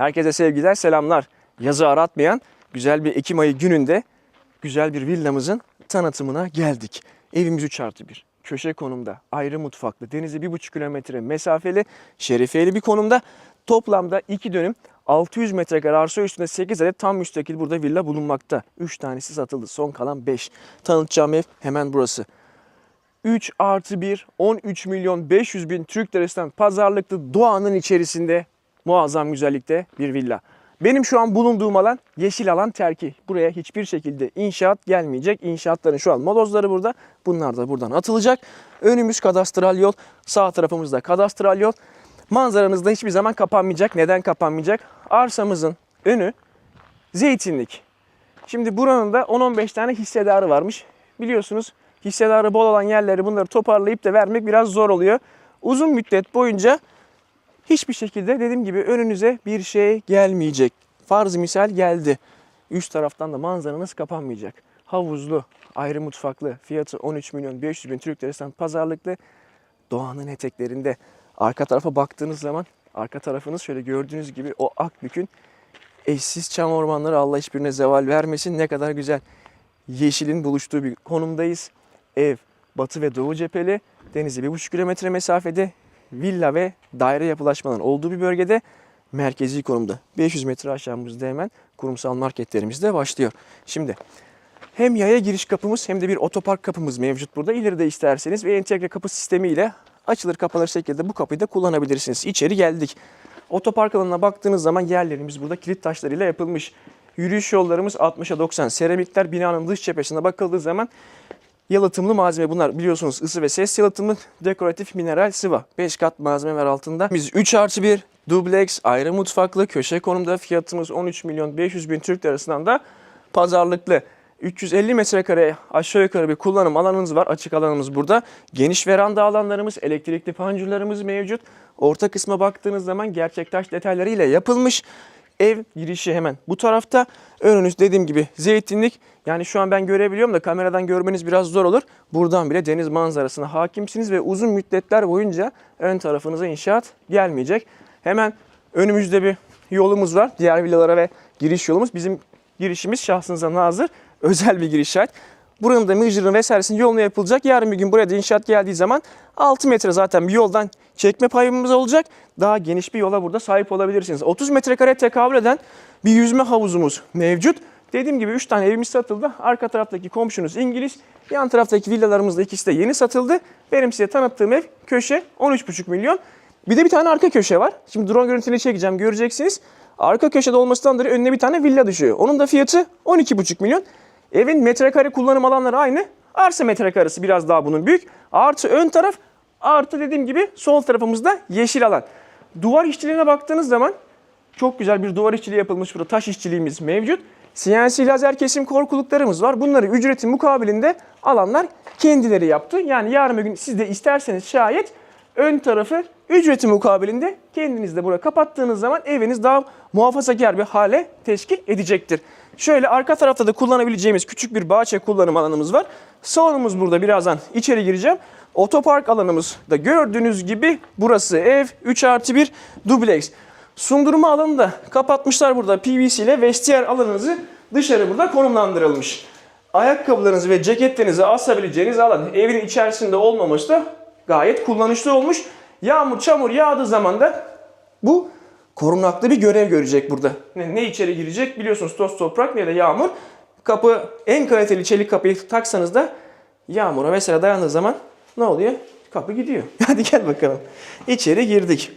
Herkese sevgiler, selamlar. Yazı aratmayan güzel bir Ekim ayı gününde güzel bir villamızın tanıtımına geldik. Evimiz 3 artı 1. Köşe konumda, ayrı mutfaklı, denize 1,5 kilometre mesafeli, şerefiyeli bir konumda. Toplamda 2 dönüm 600 metrekare arsa üstünde 8 adet tam müstakil burada villa bulunmakta. 3 tanesi satıldı, son kalan 5. Tanıtacağım ev hemen burası. 3 artı 1, 13 milyon 500 bin Türk lirasından pazarlıklı doğanın içerisinde muazzam güzellikte bir villa. Benim şu an bulunduğum alan yeşil alan terki. Buraya hiçbir şekilde inşaat gelmeyecek. İnşaatların şu an molozları burada. Bunlar da buradan atılacak. Önümüz kadastral yol. Sağ tarafımızda kadastral yol. Manzaranız da hiçbir zaman kapanmayacak. Neden kapanmayacak? Arsamızın önü zeytinlik. Şimdi buranın da 10-15 tane hissedarı varmış. Biliyorsunuz hissedarı bol olan yerleri bunları toparlayıp da vermek biraz zor oluyor. Uzun müddet boyunca hiçbir şekilde dediğim gibi önünüze bir şey gelmeyecek. Farz misal geldi. Üst taraftan da manzaranız kapanmayacak. Havuzlu, ayrı mutfaklı, fiyatı 13 milyon 500 bin Türk lirasından pazarlıklı. Doğanın eteklerinde. Arka tarafa baktığınız zaman arka tarafınız şöyle gördüğünüz gibi o Akbük'ün eşsiz çam ormanları Allah hiçbirine zeval vermesin. Ne kadar güzel yeşilin buluştuğu bir konumdayız. Ev batı ve doğu cepheli. Denize 1,5 kilometre mesafede villa ve daire yapılaşmaların olduğu bir bölgede merkezi konumda. 500 metre aşağımızda hemen kurumsal marketlerimiz de başlıyor. Şimdi hem yaya giriş kapımız hem de bir otopark kapımız mevcut burada. İleride isterseniz ve entegre kapı sistemiyle açılır kapanır şekilde bu kapıyı da kullanabilirsiniz. İçeri geldik. Otopark alanına baktığınız zaman yerlerimiz burada kilit taşlarıyla yapılmış. Yürüyüş yollarımız 60'a 90 seramikler binanın dış cephesine bakıldığı zaman yalıtımlı malzeme bunlar biliyorsunuz ısı ve ses yalıtımlı dekoratif mineral sıva. 5 kat malzeme var altında. Biz 3 artı 1 dubleks ayrı mutfaklı köşe konumda fiyatımız 13 milyon 500 bin Türk lirasından da pazarlıklı. 350 metrekare aşağı yukarı bir kullanım alanımız var. Açık alanımız burada. Geniş veranda alanlarımız, elektrikli panjurlarımız mevcut. Orta kısma baktığınız zaman gerçek taş detaylarıyla yapılmış. Ev girişi hemen bu tarafta. Önünüz dediğim gibi zeytinlik. Yani şu an ben görebiliyorum da kameradan görmeniz biraz zor olur. Buradan bile deniz manzarasına hakimsiniz ve uzun müddetler boyunca ön tarafınıza inşaat gelmeyecek. Hemen önümüzde bir yolumuz var. Diğer villalara ve giriş yolumuz. Bizim girişimiz şahsınıza nazır. Özel bir giriş şart. Buranın da mıcırın vesairesinin yoluna yapılacak. Yarın bir gün buraya da inşaat geldiği zaman 6 metre zaten bir yoldan çekme payımız olacak. Daha geniş bir yola burada sahip olabilirsiniz. 30 metrekare tekabül eden bir yüzme havuzumuz mevcut. Dediğim gibi 3 tane evimiz satıldı. Arka taraftaki komşunuz İngiliz. Yan taraftaki villalarımız da ikisi de yeni satıldı. Benim size tanıttığım ev köşe 13,5 milyon. Bir de bir tane arka köşe var. Şimdi drone görüntüsünü çekeceğim göreceksiniz. Arka köşede olmasından dolayı önüne bir tane villa düşüyor. Onun da fiyatı 12,5 milyon. Evin metrekare kullanım alanları aynı. Arsa metrekaresi biraz daha bunun büyük. Artı ön taraf artı dediğim gibi sol tarafımızda yeşil alan. Duvar işçiliğine baktığınız zaman çok güzel bir duvar işçiliği yapılmış burada. Taş işçiliğimiz mevcut. CNC lazer kesim korkuluklarımız var. Bunları ücreti mukabilinde alanlar kendileri yaptı. Yani yarın bir gün siz de isterseniz şayet ön tarafı ücreti mukabilinde kendiniz de buraya kapattığınız zaman eviniz daha muhafazakar bir hale teşkil edecektir. Şöyle arka tarafta da kullanabileceğimiz küçük bir bahçe kullanım alanımız var. Salonumuz burada birazdan içeri gireceğim. Otopark alanımız da gördüğünüz gibi burası ev 3 artı 1 dubleks. Sundurma alanını da kapatmışlar burada PVC ile vestiyer alanınızı dışarı burada konumlandırılmış. Ayakkabılarınızı ve ceketlerinizi asabileceğiniz alan evin içerisinde olmaması da gayet kullanışlı olmuş. Yağmur çamur yağdığı zaman da bu korunaklı bir görev görecek burada. Ne, ne içeri girecek biliyorsunuz toz toprak ne de yağmur. Kapı en kaliteli çelik kapıyı taksanız da yağmura mesela dayandığı zaman ne oluyor? Kapı gidiyor. Hadi gel bakalım. İçeri girdik.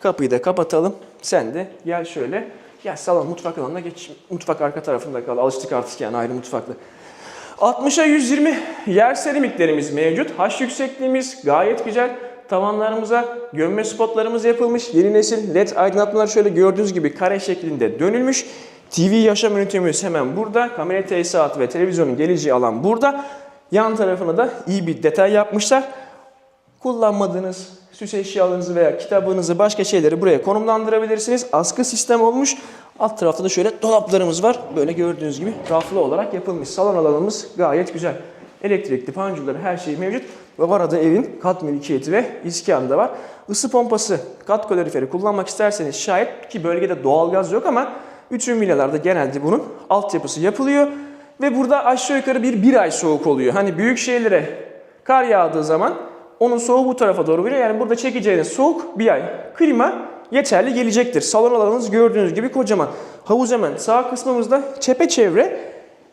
Kapıyı da kapatalım. Sen de gel şöyle. Gel salon mutfak alanına geç. Mutfak arka tarafında kal. Alıştık artık yani ayrı mutfaklı. 60'a 120 yer seramiklerimiz mevcut. Haş yüksekliğimiz gayet güzel. Tavanlarımıza gömme spotlarımız yapılmış. Yeni nesil led aydınlatmalar şöyle gördüğünüz gibi kare şeklinde dönülmüş. TV yaşam ünitemiz hemen burada. Kamera tesisatı ve televizyonun geleceği alan burada. Yan tarafına da iyi bir detay yapmışlar. Kullanmadığınız süs eşyalarınızı veya kitabınızı başka şeyleri buraya konumlandırabilirsiniz. Askı sistem olmuş. Alt tarafta da şöyle dolaplarımız var. Böyle gördüğünüz gibi raflı olarak yapılmış. Salon alanımız gayet güzel. Elektrikli panjurları her şey mevcut. Ve bu arada evin kat mülkiyeti ve iskanı da var. Isı pompası, kat kaloriferi kullanmak isterseniz şayet ki bölgede doğalgaz yok ama bütün villalarda genelde bunun altyapısı yapılıyor. Ve burada aşağı yukarı bir, bir ay soğuk oluyor. Hani büyük şehirlere kar yağdığı zaman onun soğuğu bu tarafa doğru veriyor. Yani burada çekeceğiniz soğuk bir ay. Klima yeterli gelecektir. Salon alanınız gördüğünüz gibi kocaman. Havuz hemen sağ kısmımızda çepeçevre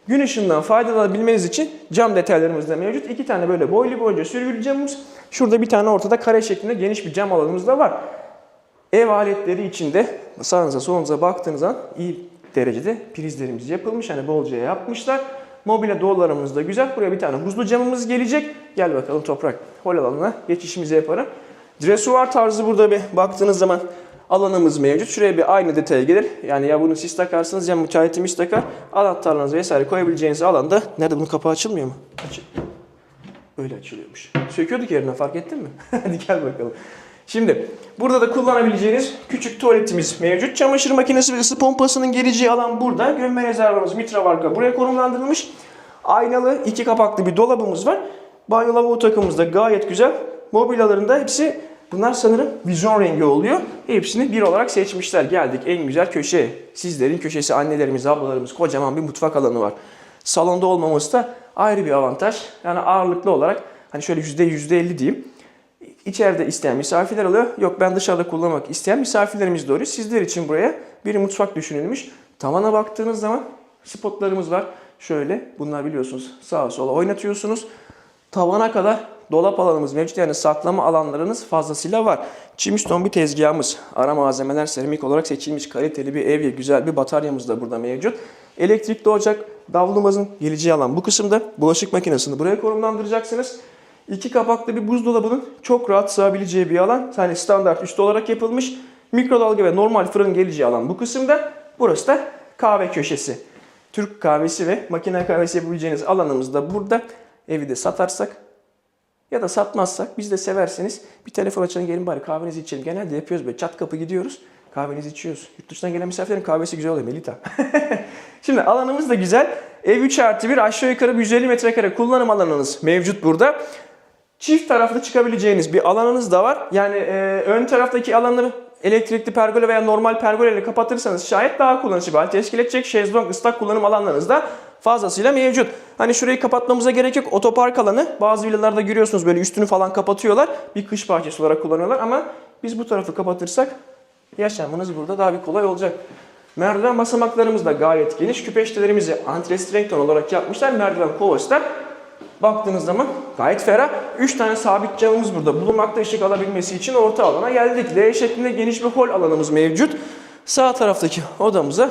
gün ışığından faydalanabilmeniz için cam detaylarımız da mevcut. İki tane böyle boylu boyunca sürgülü camımız. Şurada bir tane ortada kare şeklinde geniş bir cam alanımız da var. Ev aletleri içinde sağınıza solunuza baktığınız zaman iyi derecede prizlerimiz yapılmış. Hani bolca yapmışlar. Mobilya dollarımız da güzel. Buraya bir tane buzlu camımız gelecek. Gel bakalım toprak. Hol alanına geçişimizi yaparım. Dresuar tarzı burada bir baktığınız zaman alanımız mevcut. Şuraya bir aynı detaya gelir. Yani ya bunu siz takarsınız ya müteahhitimiz takar. Anahtarlarınızı vesaire koyabileceğiniz alanda. Nerede bunun kapağı açılmıyor mu? Açıl. Böyle açılıyormuş. Söküyorduk yerine fark ettin mi? Hadi gel bakalım. Şimdi burada da kullanabileceğiniz küçük tuvaletimiz mevcut. Çamaşır makinesi ve ısı pompasının geleceği alan burada. Gömme rezervamız mitravarka buraya konumlandırılmış. Aynalı iki kapaklı bir dolabımız var. Banyo lavabo takımımız da gayet güzel. Mobilyalarında hepsi bunlar sanırım vizyon rengi oluyor. Hepsini bir olarak seçmişler. Geldik en güzel köşe. Sizlerin köşesi annelerimiz, ablalarımız kocaman bir mutfak alanı var. Salonda olmaması da ayrı bir avantaj. Yani ağırlıklı olarak hani şöyle yüzde yüzde elli diyeyim. İçeride isteyen misafirler oluyor. Yok ben dışarıda kullanmak isteyen misafirlerimiz oluyor. Sizler için buraya bir mutfak düşünülmüş. Tavana baktığınız zaman spotlarımız var. Şöyle bunlar biliyorsunuz sağa sola oynatıyorsunuz. Tavana kadar dolap alanımız mevcut. Yani saklama alanlarınız fazlasıyla var. Çimiston bir tezgahımız. Ara malzemeler seramik olarak seçilmiş kaliteli bir evye. Güzel bir bataryamız da burada mevcut. Elektrikli ocak davlumazın geleceği alan bu kısımda. Bulaşık makinesini buraya konumlandıracaksınız. İki kapaklı bir buzdolabının çok rahat sığabileceği bir alan. Yani standart üstü olarak yapılmış. Mikrodalga ve normal fırın geleceği alan bu kısımda. Burası da kahve köşesi. Türk kahvesi ve makine kahvesi yapabileceğiniz alanımız da burada. Evi de satarsak ya da satmazsak biz de severseniz bir telefon açalım gelin bari kahvenizi içelim. Genelde yapıyoruz böyle çat kapı gidiyoruz. Kahvenizi içiyoruz. Yurt dışından gelen misafirlerin kahvesi güzel oluyor Melita. Şimdi alanımız da güzel. Ev 3 artı 1 aşağı yukarı bir 150 metrekare kullanım alanınız mevcut burada. Çift taraflı çıkabileceğiniz bir alanınız da var. Yani e, ön taraftaki alanı elektrikli pergola veya normal pergola ile kapatırsanız şayet daha kullanışlı bir hal teşkil edecek. Şezlong ıslak kullanım alanlarınız da fazlasıyla mevcut. Hani şurayı kapatmamıza gerek yok. Otopark alanı bazı villalarda görüyorsunuz böyle üstünü falan kapatıyorlar. Bir kış bahçesi olarak kullanıyorlar ama biz bu tarafı kapatırsak yaşamınız burada daha bir kolay olacak. Merdiven basamaklarımız da gayet geniş. Küpeştelerimizi antrestrengton olarak yapmışlar. Merdiven kovası da baktığınız zaman gayet ferah. 3 tane sabit camımız burada bulunmakta ışık alabilmesi için orta alana geldik. L şeklinde geniş bir hol alanımız mevcut. Sağ taraftaki odamıza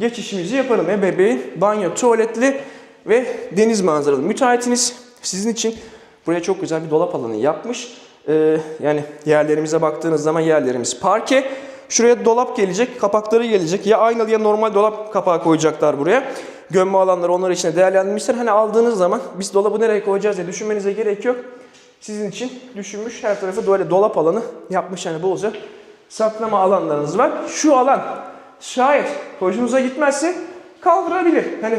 geçişimizi yapalım. Ebeveyn, banyo, tuvaletli ve deniz manzaralı. Müteahhitiniz sizin için buraya çok güzel bir dolap alanı yapmış. Ee, yani yerlerimize baktığınız zaman yerlerimiz parke. Şuraya dolap gelecek, kapakları gelecek. Ya aynalı ya normal dolap kapağı koyacaklar buraya. Gömme alanları onlar için değerlendirmişler. Hani aldığınız zaman biz dolabı nereye koyacağız diye düşünmenize gerek yok. Sizin için düşünmüş her tarafı böyle dolap alanı yapmış yani bolca saklama alanlarınız var. Şu alan şayet hoşunuza gitmezse kaldırabilir. Hani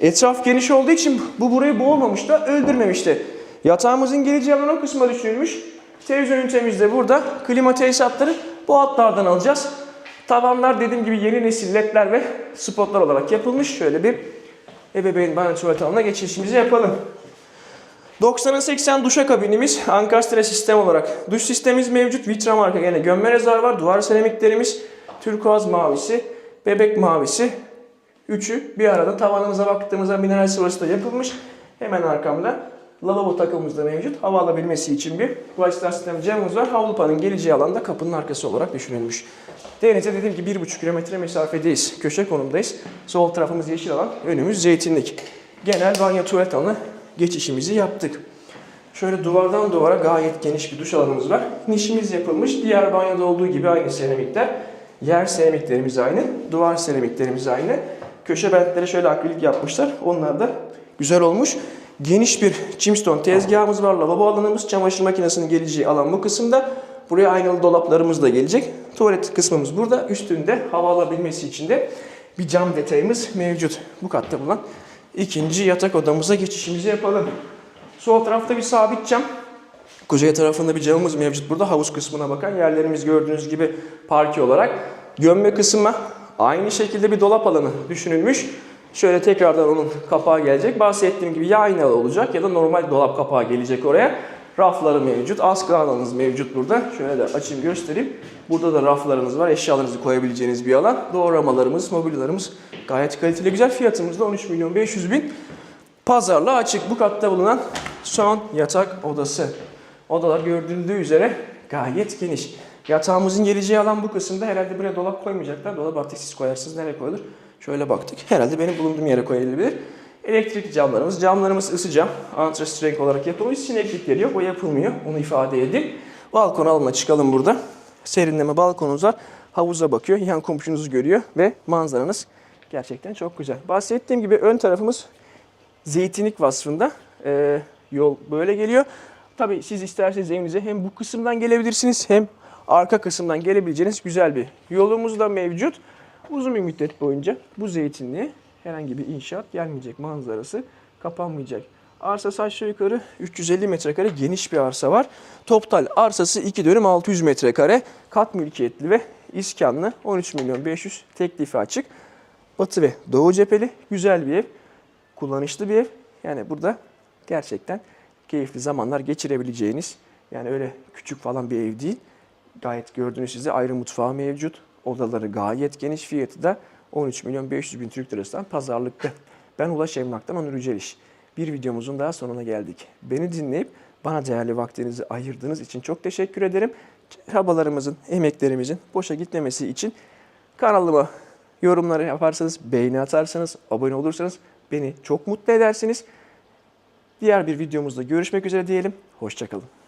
etraf geniş olduğu için bu burayı boğmamış da öldürmemiş de. Yatağımızın geleceği alan o kısma düşünülmüş. Televizyon ünitemiz de burada. Klima tesisatları bu hatlardan alacağız. Tavanlar dediğim gibi yeni nesil ledler ve spotlar olarak yapılmış. Şöyle bir ebeveyn banyo tuvalet alanına geçişimizi yapalım. 90'a 80 duşakabinimiz Ankastre sistem olarak. Duş sistemimiz mevcut. Vitra marka gene gömme rezervuar. Duvar seramiklerimiz. Turkuaz mavisi. Bebek mavisi. Üçü bir arada tavanımıza baktığımızda mineral sıvası da yapılmış. Hemen arkamda lavabo takımımız da mevcut. Hava alabilmesi için bir White sistem camımız var. Havlupanın geleceği alanda kapının arkası olarak düşünülmüş. Denize dediğim gibi 1,5 kilometre mesafedeyiz. Köşe konumdayız. Sol tarafımız yeşil alan, önümüz zeytinlik. Genel banyo tuvalet alanı geçişimizi yaptık. Şöyle duvardan duvara gayet geniş bir duş alanımız var. Nişimiz yapılmış. Diğer banyoda olduğu gibi aynı seramikler. Yer seramiklerimiz aynı. Duvar seramiklerimiz aynı. Köşe bentlere şöyle akrilik yapmışlar. Onlar da güzel olmuş. Geniş bir chimstone tezgahımız var. Lavabo alanımız, çamaşır makinesinin geleceği alan bu kısımda. Buraya aynalı dolaplarımız da gelecek. Tuvalet kısmımız burada. Üstünde hava alabilmesi için de bir cam detayımız mevcut. Bu katta bulunan ikinci yatak odamıza geçişimizi yapalım. Sol tarafta bir sabit cam. Kuzey tarafında bir camımız mevcut burada. Havuz kısmına bakan yerlerimiz gördüğünüz gibi parke olarak. Gömme kısmı aynı şekilde bir dolap alanı düşünülmüş. Şöyle tekrardan onun kapağı gelecek. Bahsettiğim gibi ya aynalı olacak ya da normal dolap kapağı gelecek oraya. Rafları mevcut. Askı alanınız mevcut burada. Şöyle de açayım göstereyim. Burada da raflarınız var. Eşyalarınızı koyabileceğiniz bir alan. Doğramalarımız, mobilyalarımız gayet kaliteli güzel. Fiyatımız da 13 milyon 500 bin. Pazarlığa açık bu katta bulunan son yatak odası. Odalar görüldüğü üzere gayet geniş. Yatağımızın geleceği alan bu kısımda. Herhalde buraya dolap koymayacaklar. Dolap artık siz koyarsınız. Nereye koyulur? Şöyle baktık. Herhalde benim bulunduğum yere koyulabilir. Elektrikli camlarımız. Camlarımız ısı cam. Antrasit renk olarak yapılmış. Sineklikleri yok. O yapılmıyor. Onu ifade edeyim. Balkon alma çıkalım burada. Serinleme balkonumuz var. Havuza bakıyor. Yan komşunuzu görüyor. Ve manzaranız gerçekten çok güzel. Bahsettiğim gibi ön tarafımız zeytinlik vasfında. Ee, yol böyle geliyor. Tabii siz isterseniz evinize hem bu kısımdan gelebilirsiniz hem arka kısımdan gelebileceğiniz güzel bir yolumuz da mevcut. Uzun bir müddet boyunca bu zeytinliğe herhangi bir inşaat gelmeyecek manzarası kapanmayacak. Arsası aşağı yukarı 350 metrekare geniş bir arsa var. Toptal arsası 2 dönüm 600 metrekare. Kat mülkiyetli ve iskanlı 13 milyon 500 teklifi açık. Batı ve doğu cepheli güzel bir ev. Kullanışlı bir ev. Yani burada gerçekten keyifli zamanlar geçirebileceğiniz yani öyle küçük falan bir ev değil. Gayet gördüğünüz size ayrı mutfağı mevcut. Odaları gayet geniş. Fiyatı da 13 milyon 500 bin Türk lirasından pazarlıkta. Ben Ulaş Emlak'tan Onur Yüceliş. Bir videomuzun daha sonuna geldik. Beni dinleyip bana değerli vaktinizi ayırdığınız için çok teşekkür ederim. Çabalarımızın, emeklerimizin boşa gitmemesi için kanalıma yorumları yaparsanız, beğeni atarsanız, abone olursanız beni çok mutlu edersiniz. Diğer bir videomuzda görüşmek üzere diyelim. Hoşçakalın.